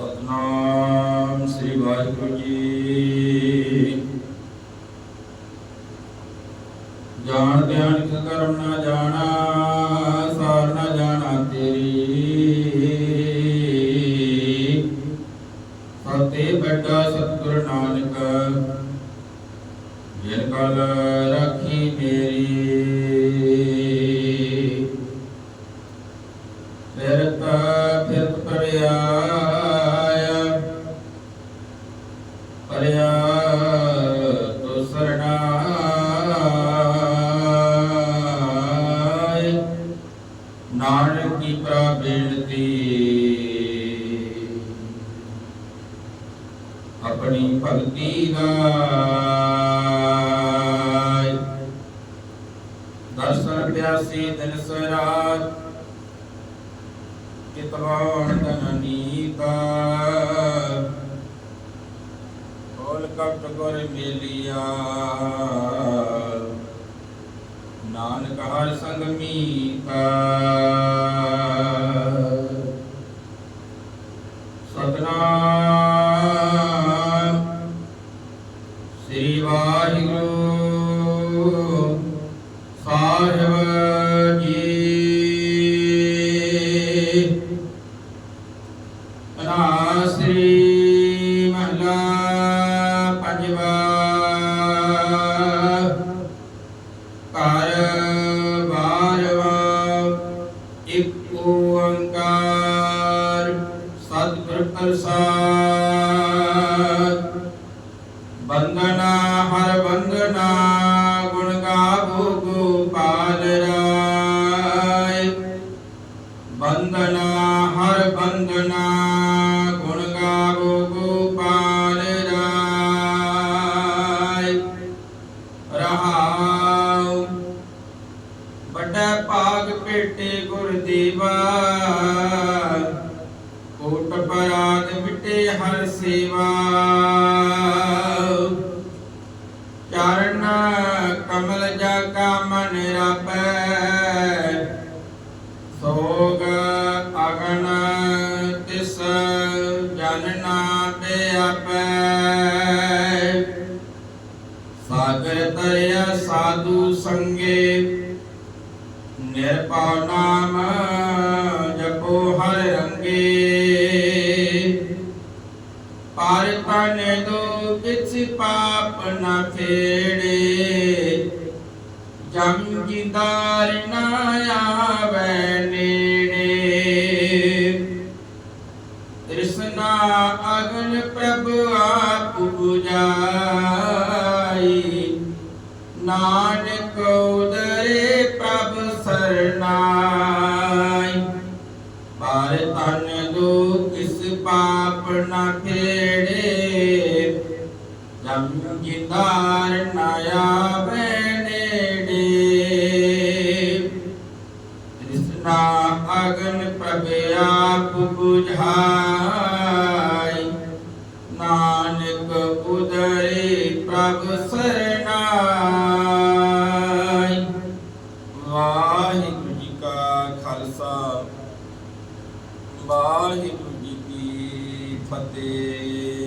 ਸਤਨਾਮ ਸ੍ਰੀ ਵਾਹਿਗੁਰੂ ਜੀ। ਜਾਣ ਧਿਆਨ ਕਰਮ ਨਾ ਜਾਣਾ, ਸਾਰ ਨਾ ਜਾਣਾ ਤੇਰੀ। ਸਤੇ ਬੈਠਾ ਸਤਿਗੁਰ ਨਾਨਕ, ਜਿਨ ਕਲ ਰਾਖੀ ਮੇਰੀ। ਪਰਿਆ ਤੋ ਸਰਣਾਇ ਨਾਨਕ ਕੀ ਪ੍ਰਬੇਣਤੀ। ਆਪਣੀ ਭਗਤੀ ਗਾਇ ਦਰਸ਼ਨ ਪਿਆਸੀ ਦਿਨ ਸਰਾਤ ਕਿਤਵਾਨ ਤਨ ਨੀਤਾ ਕੋਲ ਗੁਰ ਮੇਲਿਆ। ਨਾਨਕ ਹਰ ਸੰਗ ਮੀਤਾ ਸਤਨਾਮ ਸ੍ਰੀ ਵਾਹਿਗੁਰੂ ਸਾਹਿਬ ਜੀ। ਅਨਾਸਰੀ ਘਰ ਬਾਰਵਾ ਇੱਕ ਓੰਕਾਰ ਸਤਿਗੁਰ ਪ੍ਰਸਾਦ। ਬੰਦਨਾ ਹਰ ਬੰਦਨਾ ਵੱਡਾ ਭਾਗ ਭੇਟੇ ਗੁਰ ਦੇਵਾ। ਕੋਟ ਪਰਾਗ ਮਿਟੇ ਹਰ ਸੇਵਾ। ਚਰਨ ਕਮਲ ਜਾ ਕਾ ਮਨ ਰਾਪੈ। ਸੋਗ ਅਗਨ ਤਿਸ ਜਨ ਨਾ ਬਿਆਪੈ ਸਾਗਰ ਤਰਿਆ ਸਾਧੂ ਸੰਗੇ ਨਿਰਭਉ ਨਾਮ ਜਪੋ ਹਰ ਰੰਗੇ। ਪਰ ਤਨ ਦੋ ਕਿਛ ਪਾਪ ਨਾ ਫੇੜੇ ਜਮ ਜਿੰਦਾਰ ਨਾ ਆਵੈ ਨੇੜੇ। ਤ੍ਰਿਸ਼ਨਾ ਅਗਨ ਪ੍ਰਭ ਆਪ 부ਜਾਈ ਨਾਨਕ ਉਦਰੇ ਪ੍ਰਭ ਸਰਨਾਈ ਪਰ ਤਨ ਦੋ ਕਿਸ ਪਾਪ ਨਾ ਫੇੜੇ ਜਮ ਜਿੰਦਾਰ ਨਾ ਆਵੈ। الرجيم